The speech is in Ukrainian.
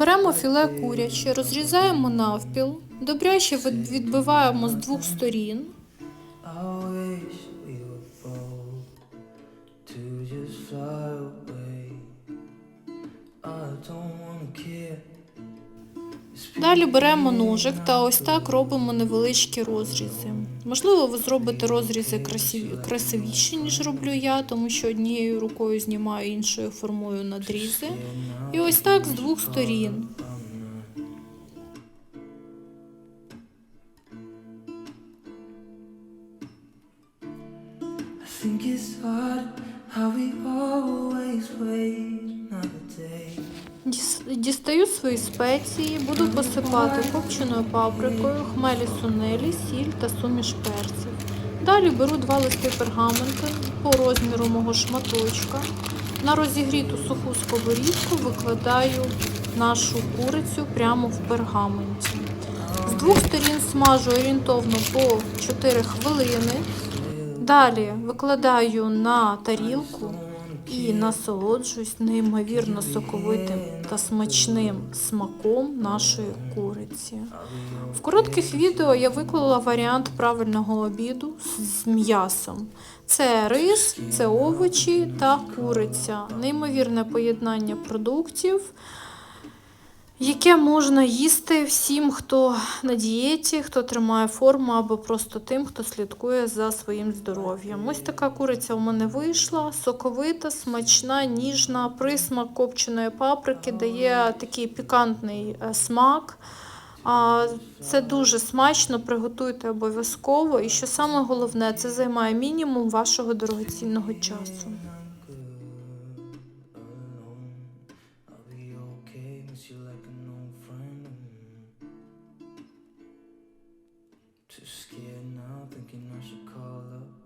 Беремо філе куряче, розрізаємо навпіл, добряче відбиваємо з двох сторін. I don't wanna care. Далі беремо ножик та ось так робимо невеличкі розрізи. Можливо, ви зробите розрізи красивіші, ніж роблю я, тому що однією рукою знімаю, іншою формую надрізи. І ось так з двох сторін. How we always wait another day. Діс- Дістаю свої спеції, буду посипати копченою паприкою, хмелі сунелі, сіль та суміш перців. Далі беру два листи пергаменту по розміру мого шматочка. На розігріту суху сковорідку викладаю нашу курицю прямо в пергаменті. З двох сторін смажу орієнтовно по 4 хвилини. Далі викладаю на тарілку і насолоджуюсь неймовірно соковитим та смачним смаком нашої куриці. В коротких відео я виклала варіант правильного обіду з- м'ясом. Це рис, це овочі та куриця. Неймовірне поєднання продуктів яке можна їсти всім, хто на дієті, хто тримає форму, або просто тим, хто слідкує за своїм здоров'ям. Ось така куриця у мене вийшла, соковита, смачна, ніжна, присмак копченої паприки дає такий пікантний е, смак. Це дуже смачно, приготуйте обов'язково. І що саме головне, це займає мінімум вашого дорогоцінного часу. you like Too scared now, thinking I should call up.